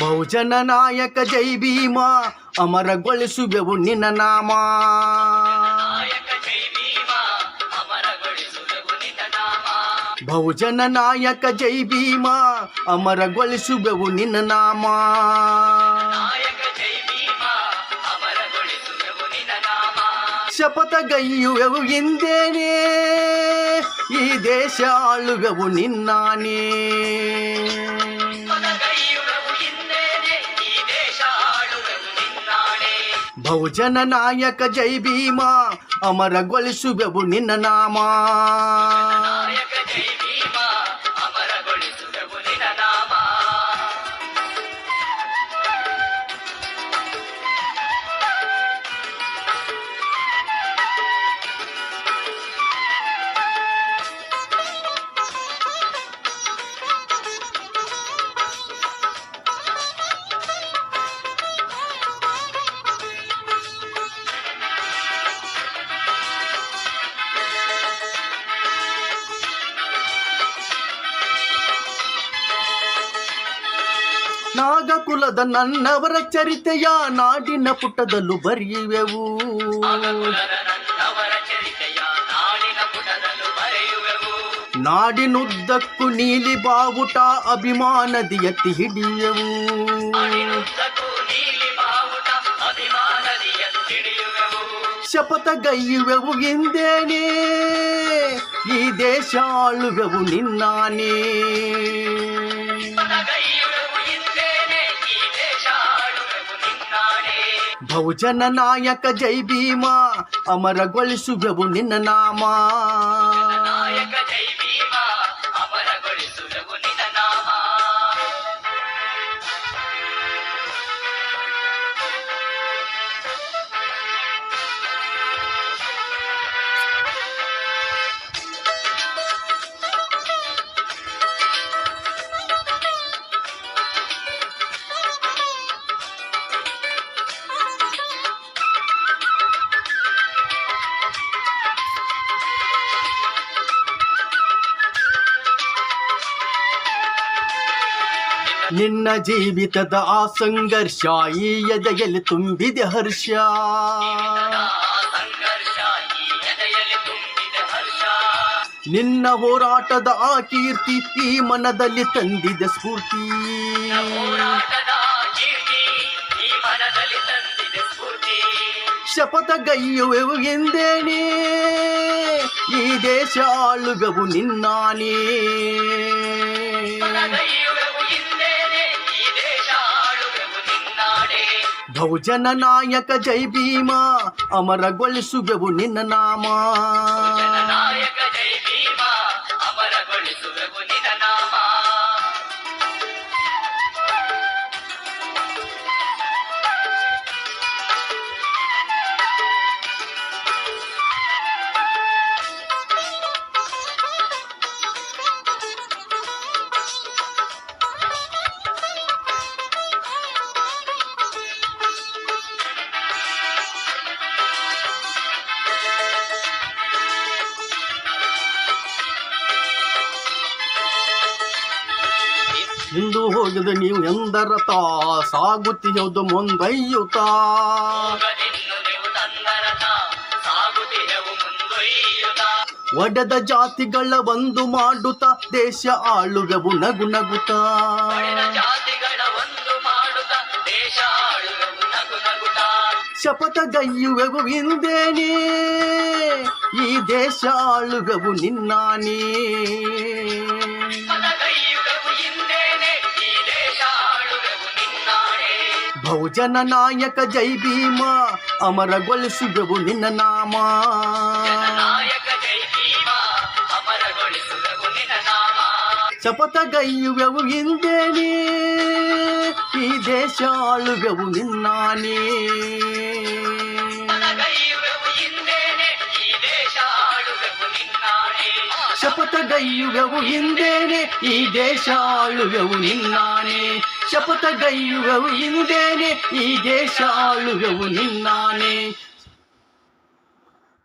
బహుజన నాయక జై భీమా అమర గొలుసు వెవు నిన్న నామా. బహుజన నాయక జై భీమా అమర గొలుసు వెవు నిన్న నామా శపథగయ్యువెవు ఇందేనే ఈ దేశాలుగవు నిన్నానే బహుజన నాయక జై భీమా అమర గొలుసు నిన్న నామా. ನಾಗಕುಲದ ನನ್ನವರ ಚರಿತೆಯ ನಾಡಿನ ಪುಟದಲ್ಲೂ ಬರೆಯುವೆವು ಆಗಕುಲದ ನನ್ನವರ ಚರಿತೆಯ ನಾಡಿನ ಪುಟದಲ್ಲೂ ಬರೆಯುವೆವು ನಾಡಿನುದ್ದಕ್ಕೂ ನೀಲಿ ಬಾವುಟ ಅಭಿಮಾನದಿ ಎತ್ತಿ ಹಿಡಿಯುವೆವು ನಾಡಿನುದ್ದಕ್ಕೂ ನೀಲಿ ಬಾವುಟ ಅಭಿಮಾನದಿ ಎತ್ತಿಡಿಯುವೆವು ಶಪಥಗೈಯುವೆವು ಎಂದೇನೆ ಈ ದೇಶ ಆಳುವೆವು ನಿನ್ನಾನೇ ಬಹುಜನ ನಾಯಕ ಜೈ ಭೀಮಾ ಅಮರಗೊಳಿಸುವೆವು ನಿನ್ನ ನಾಮ. ನಿನ್ನ ಜೀವಿತದ ಆ ಸಂಘರ್ಷ ಈ ಎದೆಯಲ್ಲಿ ತುಂಬಿದೆ ಹರ್ಷ. ನಿನ್ನ ಹೋರಾಟದ ಆ ಕೀರ್ತಿ ಈ ಮನದಲ್ಲಿ ತಂದಿದೆ ಸ್ಫೂರ್ತಿ. ಸ್ಫೂರ್ತಿ ಶಪಥಗೈಯುವೆವು ಎಂದೇನೆ? ಈ ದೇಶ ಆಳುವೆವು ನಿನ್ನಾನೇ? ಬಹುಜನ ನಾಯಕ ಜೈ ಭೀಮಾ ಅಮರಗೊಳಿಸುವೆವು ನಿನ್ನ ನಾಮ. ಇಂದು ಹೋಗಿದೆ ನೀವು ಎಂದರತ ಸಾಗುತ್ತಿಯೋದು ಮುಂದೈಯುತ ಒಡೆದ ಜಾತಿಗಳ ಒಂದು ಮಾಡುತ್ತ, ದೇಶ ಆಳುವೆವು ನಗು ನಗುತ ಶಪಥ ಗೈಯುವೆವು ಹಿಂದೇನೆ ಈ ದೇಶ ಆಳುವೆವು ನಿನ್ನಾನೇ? జన నాయక జై భీమా అమర గొలుసు గొలుసుగవు నిన్న నామా. చపతగయ్యువెవు ఇందేని ఈ దేశాలు దేశాలుగవు నిన్నానే. ಶಪಥಗೈಯುವೆವು ಹಿಂದೇನೆ ಈ ದೇಶ ಆಳುವೆವು ನಿನ್ನಾನೇ ಶಪಥಗೈಯುವೆವು ಹಿಂದೇನೆ ಈ ದೇಶ ಆಳುವೆವು ನಿನ್ನಾನೇ